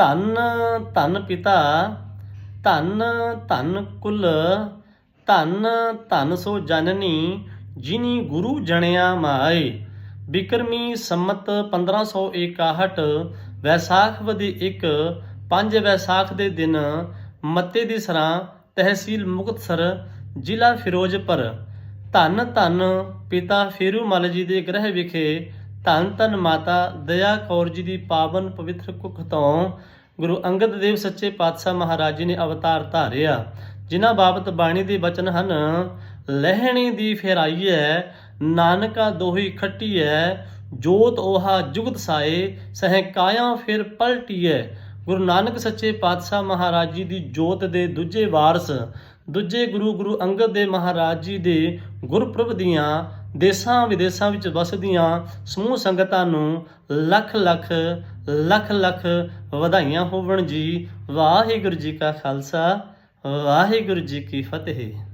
ਧੰਨ ਧੰਨ ਪਿਤਾ, ਧੰਨ ਧੰਨ ਕੁਲ, ਧੰਨ ਧੰਨ ਸੋ ਜਨਨੀ, ਜਿਨੀ ਗੁਰੂ ਜਣਿਆ ਮਾਏ। ਬਿਕਰਮੀ ਸੰਮਤ 1561 ਵੈਸਾਖ ਵਦੀ ਇੱਕ, ਪੰਜ ਵੈਸਾਖ ਦੇ ਦਿਨ, ਮੱਤੇ ਦੀ ਸਰਾਂ, ਤਹਿਸੀਲ ਮੁਕਤਸਰ, ਜ਼ਿਲ੍ਹਾ ਫਿਰੋਜ਼ਪੁਰ। ਧੰਨ ਧੰਨ ਪਿਤਾ ਫੇਰੂਮਲ ਜੀ ਦੇ ਗ੍ਰਹਿ ਵਿਖੇ ਧੰਨ ਧੰਨ ਮਾਤਾ, ਦਇਆ ਕੌਰ ਜੀ ਦੀ ਪਾਵਨ ਪਵਿੱਤਰ ਕੁੱਖ ਤੋਂ ਗੁਰੂ ਅੰਗਦ ਦੇਵ ਸੱਚੇ ਪਾਤਸ਼ਾਹ ਮਹਾਰਾਜ ਜੀ ਨੇ ਅਵਤਾਰ ਧਾਰਿਆ, ਜਿਨ੍ਹਾਂ ਬਾਬਤ ਬਾਣੀ ਦੇ ਬਚਨ ਹਨ, ਲਹਿਣੀ ਦੀ ਫੇਰਾਈ ਹੈ ਨਾਨਕਾ ਦੋਹੀ ਖੱਟੀ ਹੈ ਜੋਤ ਓਹਾ ਜੁਗਤ ਸਾਏ, ਸਹਿ ਕਾਇਆ ਫਿਰ ਹੈ ਗੁਰੂ ਨਾਨਕ ਸੱਚੇ ਪਾਤਸ਼ਾਹ ਮਹਾਰਾਜ ਜੀ ਦੀ ਜੋਤ ਦੇ ਦੂਜੇ ਵਾਰਸ, ਦੂਜੇ ਗੁਰੂ ਗੁਰੂ ਅੰਗਦ ਦੇਵ ਮਹਾਰਾਜ ਜੀ ਦੇ ਗੁਰਪੁਰਬ ਦੀਆਂ ਦੇਸ਼ਾਂ ਵਿਦੇਸ਼ਾਂ ਵਿੱਚ ਵਸਦੀਆਂ ਸਮੂਹ ਸੰਗਤਾਂ ਨੂੰ ਲੱਖ ਲੱਖ ਲੱਖ ਲੱਖ ਵਧਾਈਆਂ ਹੋਵਣ ਜੀ। ਵਾਹਿਗੁਰੂ ਜੀ ਕਾ ਖਾਲਸਾ, ਵਾਹਿਗੁਰੂ ਜੀ ਕੀ ਫਤਿਹ।